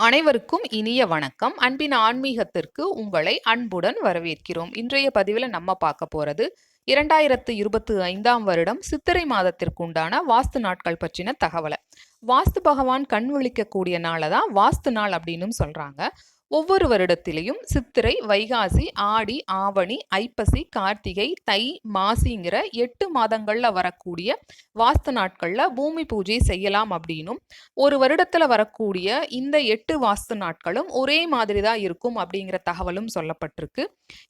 அனைவருக்கும் இனிய வணக்கம். அன்பின் ஆன்மீகத்திற்கு உங்களை அன்புடன் வரவேற்கிறோம். இன்றைய பதிவில் நம்ம பார்க்க போறது இரண்டாயிரத்து இருபத்தி ஐந்தாம் வருடம் சித்திரை மாதத்திற்கு உண்டான வாஸ்து நாட்கள் பற்றின தகவலை. வாஸ்து பகவான் கண் விழிக்கக்கூடிய நாளை தான் வாஸ்து நாள் அப்படின்னு சொல்றாங்க. ஒவ்வொரு வருடத்திலையும் சித்திரை வைகாசி ஆடி ஆவணி ஐப்பசி கார்த்திகை தை மாசிங்கிற எட்டு மாதங்கள்ல வரக்கூடிய வாஸ்து நாட்கள்ல பூமி பூஜை செய்யலாம் அப்படின்னும் ஒரு வருடத்துல வரக்கூடிய இந்த எட்டு வாஸ்து நாட்களும் ஒரே மாதிரி தான் இருக்கும் அப்படிங்கிற தகவலும் சொல்லப்பட்டிருக்கு.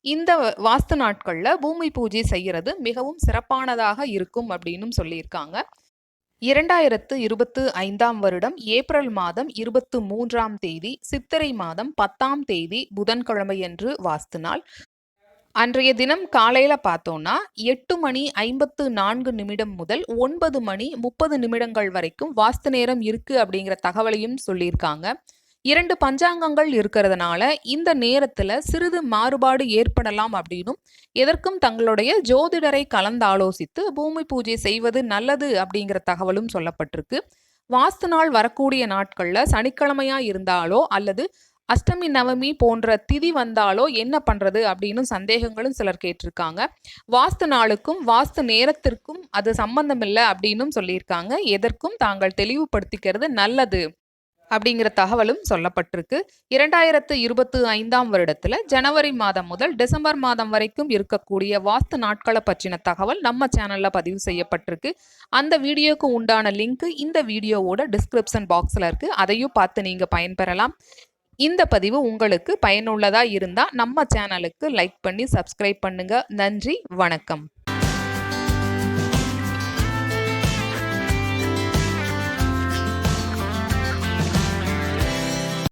இந்த வாஸ்து நாட்கள்ல பூமி பூஜை செய்யறது மிகவும் சிறப்பானதாக இருக்கும் அப்படின்னும் சொல்லியிருக்காங்க. இரண்டாயிரத்து இருபத்து ஐந்தாம் வருடம் ஏப்ரல் மாதம் இருபத்து மூன்றாம் தேதி சித்திரை மாதம் பத்தாம் தேதி புதன்கிழமையன்று வாஸ்து நாள் அன்றைய தினம் காலையில பார்த்தோம்னா எட்டு மணி ஐம்பத்து நான்கு நிமிடம் முதல் ஒன்பது மணி முப்பது நிமிடங்கள் வரைக்கும் வாஸ்து நேரம் இருக்கு அப்படிங்கிற தகவலையும் சொல்லியிருக்காங்க. இரண்டு பஞ்சாங்கங்கள் இருக்கிறதுனால இந்த நேரத்துல சிறிது மாறுபாடு ஏற்படலாம் அப்படின்னும் எதற்கும் தங்களுடைய ஜோதிடரை கலந்தாலோசித்து பூமி பூஜை செய்வது நல்லது அப்படிங்கிற தகவலும் சொல்லப்பட்டிருக்கு. வாஸ்து நாள் வரக்கூடிய நாட்கள்ல சனிக்கிழமையா இருந்தாலோ அல்லது அஷ்டமி நவமி போன்ற திதி வந்தாலோ என்ன பண்றது அப்படின்னு சந்தேகங்களும் சிலர் கேட்டிருக்காங்க. வாஸ்து நாளுக்கும் வாஸ்து நேரத்திற்கும் அது சம்பந்தம் இல்லை அப்படின்னும் சொல்லியிருக்காங்க. எதற்கும் தாங்கள் தெளிவுபடுத்திக்கிறது நல்லது. அப்படிங்கிற தகவலும் சொல்லப்பட்டிருக்கு. இரண்டாயிரத்து இருபத்தி ஐந்தாம் வருடத்துல ஜனவரி மாதம் முதல் டிசம்பர் மாதம் வரைக்கும் இருக்கக்கூடிய வாஸ்து நாட்களை பற்றின தகவல் நம்ம சேனல்ல பதிவு செய்யப்பட்டிருக்கு. அந்த வீடியோக்கு உண்டான லிங்க் இந்த வீடியோவோட டிஸ்கிரிப்ஷன் பாக்ஸ்ல இருக்கு. அதையும் பார்த்து நீங்க பயன்பெறலாம். இந்த பதிவு உங்களுக்கு பயனுள்ளதா இருந்தா நம்ம சேனலுக்கு லைக் பண்ணி சப்ஸ்கிரைப் பண்ணுங்க. நன்றி வணக்கம்.